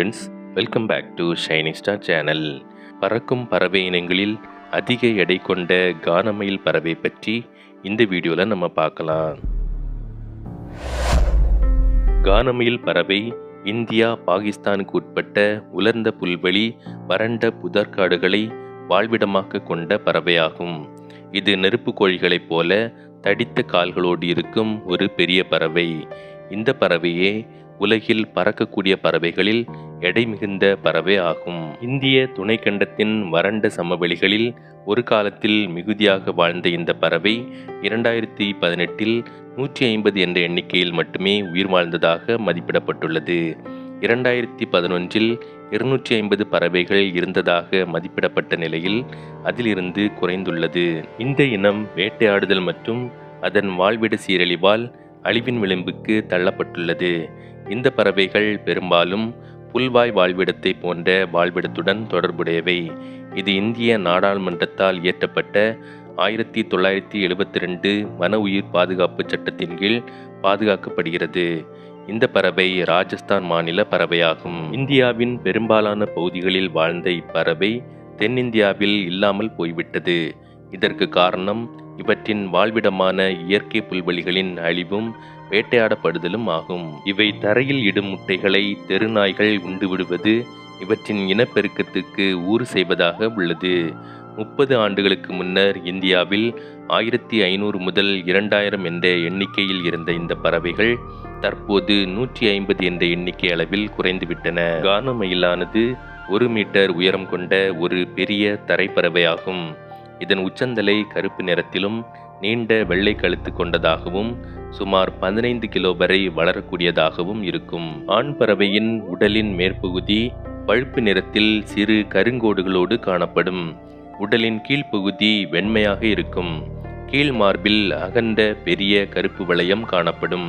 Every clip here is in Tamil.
Friends welcome back to shining star channel பறக்கும் பறவை இனங்களில் அதிக எடை கொண்ட கானமயில் பறவை பற்றி இந்த வீடியோவில் நம்ம பார்க்கலாம். கானமயில் பறவை இந்தியா பாகிஸ்தானுக்கு உட்பட்ட உலர்ந்த புல்வெளி வறண்ட புதற்காடுகளை வாழ்விடமாக கொண்ட பறவையாகும். இது நெருப்பு கோழிகளைப் போல தடித்த கால்களோடு இருக்கும் ஒரு பெரிய பறவை. இந்த பறவையே உலகில் பறக்கக்கூடிய பறவைகளில் எடை மிகுந்த பறவை ஆகும். இந்திய துணைக்கண்டத்தின் வறண்ட சமவெளிகளில் ஒரு காலத்தில் மிகுதியாக வாழ்ந்த இந்த பறவை இரண்டாயிரத்தி பதினெட்டில் நூற்றி ஐம்பது என்ற எண்ணிக்கையில் மட்டுமே உயிர் வாழ்ந்ததாக மதிப்பிடப்பட்டுள்ளது. இரண்டாயிரத்தி பதினொன்றில் இருநூற்றி ஐம்பது பறவைகள் இருந்ததாக மதிப்பிடப்பட்ட நிலையில் அதிலிருந்து குறைந்துள்ளது. இந்த இனம் வேட்டையாடுதல் மற்றும் அதன் வாழ்விட சீரழிவால் அழிவின் விளிம்புக்கு தள்ளப்பட்டுள்ளது. இந்த பறவைகள் பெரும்பாலும் புல்வாய் வாழ்விடத்தை போன்ற வாழ்விடத்துடன் தொடர்புடையவை. இது இந்திய நாடாளுமன்றத்தால் இயற்றப்பட்ட ஆயிரத்தி தொள்ளாயிரத்தி எழுபத்தி ரெண்டு வன உயிர் பாதுகாப்பு சட்டத்தின் கீழ் பாதுகாக்கப்படுகிறது. இந்த பறவை ராஜஸ்தான் மாநில பறவையாகும். இந்தியாவின் பெரும்பாலான பகுதிகளில் வாழ்ந்த இப்பறவை தென்னிந்தியாவில் இல்லாமல் போய்விட்டது. இதற்கு காரணம் இவற்றின் வாழ்விடமான இயற்கை புல்வெளிகளின் அழிவும் வேட்டையாடப்படுதலும் ஆகும். இவை தரையில் இடும் முட்டைகளை தெருநாய்கள் உண்டு விடுவது இவற்றின் இனப்பெருக்கத்துக்கு ஊறு செய்வதாக உள்ளது. முப்பது ஆண்டுகளுக்கு முன்னர் இந்தியாவில் ஆயிரத்தி ஐநூறு முதல் இரண்டாயிரம் என்ற எண்ணிக்கையில் இருந்த இந்த பறவைகள் தற்போது நூற்றி ஐம்பது என்ற எண்ணிக்கை அளவில் குறைந்துவிட்டன. கானமயிலானது ஒரு மீட்டர் உயரம் கொண்ட ஒரு பெரிய தரைப்பறவையாகும். இதன் உச்சந்தலை கருப்பு நிறத்திலும் நீண்ட வெள்ளை கழுத்து கொண்டதாகவும் சுமார் பதினைந்து கிலோ வரை வளரக்கூடியதாகவும் இருக்கும். ஆண் பறவையின் உடலின் மேற்பகுதி பழுப்பு நிறத்தில் சிறு கருங்கோடுகளோடு காணப்படும். உடலின் கீழ்ப்பகுதி வெண்மையாக இருக்கும். கீழ் மார்பில் அகண்ட பெரிய கருப்பு வளையம் காணப்படும்.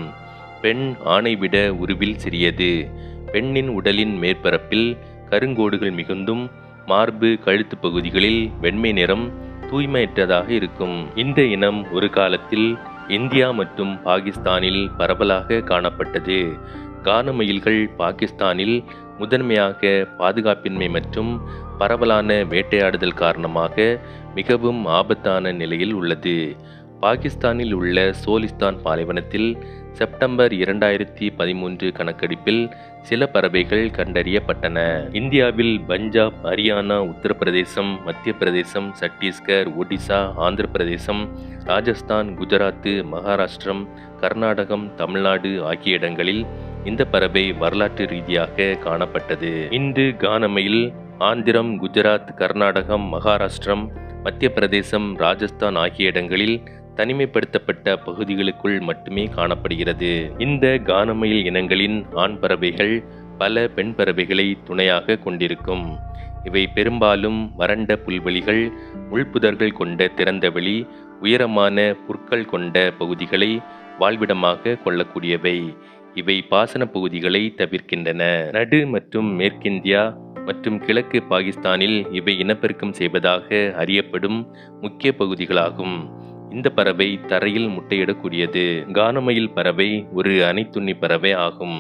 பெண் ஆணை விட உருவில் சிறியது. பெண்ணின் உடலின் மேற்பரப்பில் கருங்கோடுகள் மிகுந்தும் மார்பு கழுத்து பகுதிகளில் வெண்மை நிறம் தூய்மையற்றதாக இருக்கும். இந்த இனம் ஒரு காலத்தில் இந்தியா மற்றும் பாகிஸ்தானில் பரவலாக காணப்பட்டது. கானமயில்கள் பாகிஸ்தானில் முதன்மையாக பாதுகாப்பின்மை மற்றும் பரவலான வேட்டையாடுதல் காரணமாக மிகவும் ஆபத்தான நிலையில் உள்ளது. பாகிஸ்தானில் உள்ள சோலிஸ்தான் பாலைவனத்தில் செப்டம்பர் இரண்டாயிரத்தி பதிமூன்று கணக்கெடுப்பில் சில பறவைகள் கண்டறியப்பட்டன. இந்தியாவில் பஞ்சாப் ஹரியானா உத்தரப்பிரதேசம் மத்திய பிரதேசம் சத்தீஸ்கர் ஒடிசா ஆந்திர பிரதேசம் ராஜஸ்தான் குஜராத்து மகாராஷ்டிரம் கர்நாடகம் தமிழ்நாடு ஆகிய இடங்களில் இந்த பறவை வரலாற்று ரீதியாக காணப்பட்டது. இன்று கானமையில் ஆந்திரம் குஜராத் கர்நாடகம் மகாராஷ்டிரம் மத்திய பிரதேசம் ராஜஸ்தான் ஆகிய இடங்களில் தனிமைப்படுத்தப்பட்ட பகுதிகளுக்குள் மட்டுமே காணப்படுகிறது. இந்த கானமயில் இனங்களின் ஆண் பறவைகள் பல பெண் பறவைகளை துணையாக கொண்டிருக்கும். இவை பெரும்பாலும் வறண்ட புல்வெளிகள் உள்புதர்கள் கொண்ட திறந்தவெளி உயரமான புற்கள் கொண்ட பகுதிகளை வாழ்விடமாக கொள்ளக்கூடியவை. இவை பாசன பகுதிகளை தவிர்க்கின்றன. நடு மற்றும் மேற்கிந்தியா மற்றும் கிழக்கு பாகிஸ்தானில் இவை இனப்பெருக்கம் செய்வதாக அறியப்படும் முக்கிய பகுதிகளாகும். இந்த பறவை தரையில் முட்டையிடக்கூடியது. கானமயில் பறவை ஒரு அனைத்துண்ணி பறவை ஆகும்.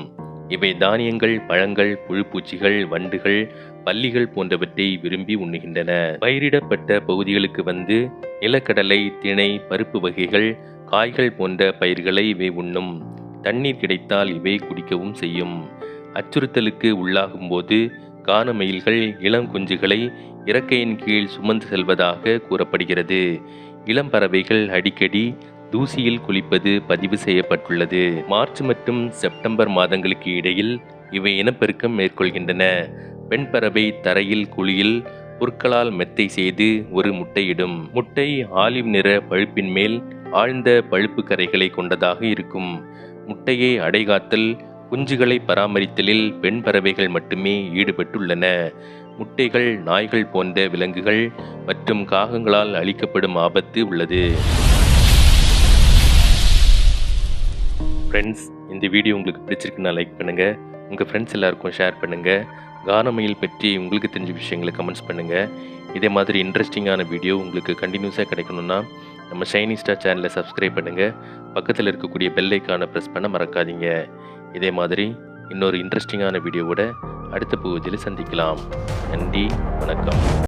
இவை தானியங்கள் பழங்கள் புழுப்பூச்சிகள் வண்டுகள் பள்ளிகள் போன்றவற்றை விரும்பி உண்ணுகின்றன. பயிரிடப்பட்ட பகுதிகளுக்கு வந்து நிலக்கடலை திணை பருப்பு வகைகள் காய்கள் போன்ற பயிர்களை இவை உண்ணும். தண்ணீர் கிடைத்தால் இவை குடிக்கவும் செய்யும். அச்சுறுத்தலுக்கு உள்ளாகும் போது காணமயில்கள் இளம் குஞ்சுகளை இறக்கையின் கீழ் சுமந்து செல்வதாக கூறப்படுகிறது. இளம் பறவைகள் அடிக்கடி தூசியில் குளிப்பது பதிவு செய்யப்பட்டுள்ளது. மார்ச் மற்றும் செப்டம்பர் மாதங்களுக்கு இடையில் இவை இனப்பெருக்கம் மேற்கொள்கின்றன. பெண் பறவை தரையில் குழியில் புற்களால் மெத்தை செய்து ஒரு முட்டையிடும். முட்டை ஆலிவ் நிற பழுப்பின் மேல் ஆழ்ந்த பழுப்பு கரைகளை கொண்டதாக இருக்கும். முட்டையை அடைகாத்தல் குஞ்சுகளை பராமரித்தலில் பெண் பறவைகள் மட்டுமே ஈடுபட்டுள்ளன. முட்டைகள் நாய்கள் போன்ற விலங்குகள் மற்றும் காகங்களால் அளிக்கப்படும் ஆபத்து உள்ளது. ஃப்ரெண்ட்ஸ் இந்த வீடியோ உங்களுக்கு பிடிச்சிருக்குன்னா லைக் பண்ணுங்கள் உங்கள் ஃப்ரெண்ட்ஸ் எல்லாருக்கும் ஷேர் பண்ணுங்கள் கானமயில் பற்றி உங்களுக்கு தெரிஞ்ச விஷயங்களை கமெண்ட்ஸ் பண்ணுங்கள் இதே மாதிரி இன்ட்ரெஸ்டிங்கான வீடியோ உங்களுக்கு கண்டினியூஸாக கிடைக்கணும்னா நம்ம ஷைனி ஸ்டார் சேனலை சப்ஸ்கிரைப் பண்ணுங்கள் பக்கத்தில் இருக்கக்கூடிய பெல்லைக்கான ப்ரெஸ் பண்ண மறக்காதீங்க. இதே மாதிரி இன்னொரு இன்ட்ரெஸ்டிங்கான வீடியோவோட அடுத்த பகுதியில் சந்திக்கலாம். நன்றி வணக்கம்.